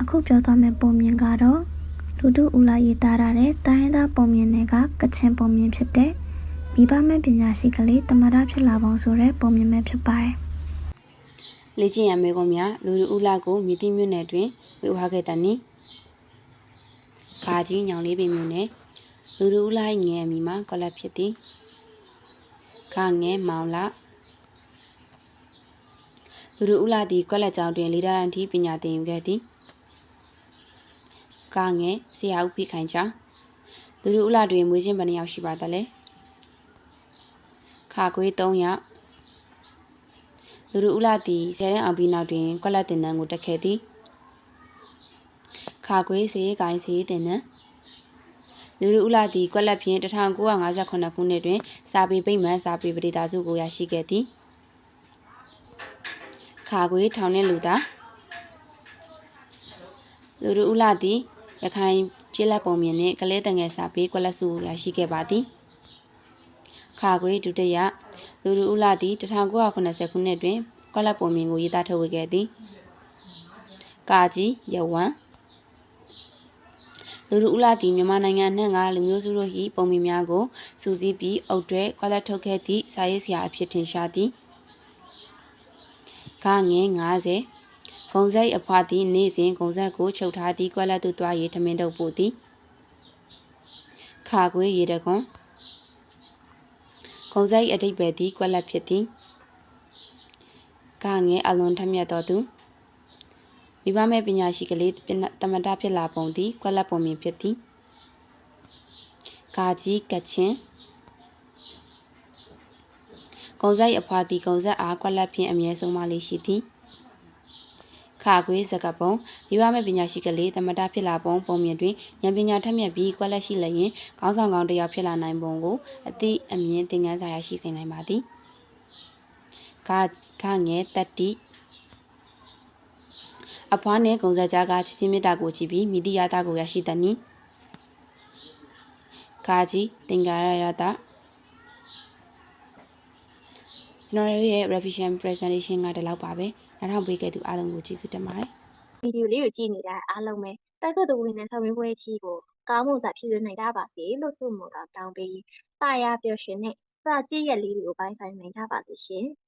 အခုပြောသွားမယ့်ပုံမြင်ကတော့လူတို့ဦးလာရေးသားရတဲ့တိုင်းရင်းသားပုံမြင်တွေကကချင်ပုံမြင်ဖြစ်တဲ့မိဘမဲ့ပညာရှိကလေးတမရဖြစ်လာပုံဆိုတဲ့ပုံမြင်ပဲဖြစ်ပါတယ်လေ့ကျင့်ရန်မေကွန်များလူလူဦးလာကိုမြည်တိမြို့နယ်တွင်ဝေဝါခဲ့တနီ။ဘာကြီးညောင်လေးပင်မြို့နယ်လူလူဦးလာ၏ငယ်အမီမှာကောလက်ဖြစ်သည်။ခငယ်မောင်လာ လူလူဦးလာသည်ကောလက်ကျောင်းတွင်လေဒါရန်တီပညာသင်ယူခဲ့သည်။ကငယ်ဆရာဦးဖိခိုင်ချာလူလူဦးလာတွင်မွေးချင်းဘယ်နှယောက်ရှိပါသလဲ။ခကွေး3ယောက်လူလူဦးလာသည်ဆယ်တန်းအောင်ပြီးနောက်တွင်ကွက်လက်တင်နန်းကိုတက်ခဲ့သည်ခါခွေးစေးကိုင်းစေးတင်နန်းလူလူဦးလာသည်ကွက်လက်ဖြင့်1958ခုနှစ်တွင်စာပေပိတ်မှန်စာပေပရိသစုကိုရရှိခဲ့သည် ခါခွေးထောင်နှင့်လူသားလူလူဦးလာသည်ရခိုင်ပြည်လက်ပုံမြင်နှင့်ကလေးတငယ်စာပေကွက်လက်စုကိုရရှိခဲ့ပါသည်ခါခွေးဒုတိယလူလူဦးလာသည်1980ခုနှစ်တွင်ကောလက်ပုံမြင်ကိုရေးသားထုတ်ဝေခဲ့သည်။ကာကြီးယဝမ်လူလူဦးလာသည်မြန်မာနိုင်ငံနှင့်ကလူမျိုးစုတို့၏ပုံမြင်များကိုစူးစီးပြီးအုတ်တွဲကောလက်ထုတ်ခဲ့သည့်စာရေးဆရာအဖြစ်ထင်ရှားသည်။ ကာငယ်90ဂုံစိတ်အဖွားသည်နေ့စဉ်ဂုံဆက်ကိုချုပ်ထားသည့်ကွက်လက်သို့တွား၍ထမင်းတုပ်ပို့သည်။ခါခွေးရေတကွန်ခုံစိတ်အတိတ်ပဲသည်ကွက်လက်ဖြစ်သည်ကငယ်အလွန်ထက်မြက်တော်သူမိဘမဲ့ပညာရှိကလေးတမတာဖြစ်လာပုံသည်ကွက်လက်ပုံမြင်ဖြစ်သည်ကာကြီးကချင်း ကုံစိတ်အဖွာသည်ကုံဆက်အားကွက်လက်ဖြင့်အမြဲဆုံးမလေးရှိသည်ခါခွေးစကပုံမိဘမဲ့ပညာရှိကလေးတမတာဖြစ်လာပုံပုံမြင်တွင်ဉာဏ်ပညာထက်မြက်ပြီးကွက်လက်ရှိလျင်ခေါင်းဆောင်ကောင်းတစ်ယောက်ဖြစ်လာနိုင်ပုံကိုအသည့်အမြင်သင်ခန်းစာရရှိစေနိုင်ပါသည်ခါခငယ်တက်တိအဖွားနှင့်ဂုံဆက်ကြားကချစ်ချင်းမေတ္တာကိုကြည့်ပြီးမိတိယတာကိုရရှိသည်နီခါကြီးတင်္ကာရရတာ ကျွန်တော်တို့ရဲ့ revision presentation ကဒီလောက်ပါပဲနောက်ထောင်ပေးခဲ့သူအားလုံးကိုကျေးဇူးတင်ပါတယ်ဗီဒီယိုလေးကိုကြည့်နေတာအားလုံးပဲတက်ခွတ်သူဝင်တဲ့ဆောင်ရင်းပွဲအချီကိုကောင်းမှုစွာဖြစ်စေနိုင်ကြပါစေလို့ဆုမွန်ကောင်းတောင်းပေးစာရပျော်ရွှင်တဲ့စာကြည့်ရက်လေးတွေကိုပိုင်းဆိုင်နိုင်ကြပါစေရှင်။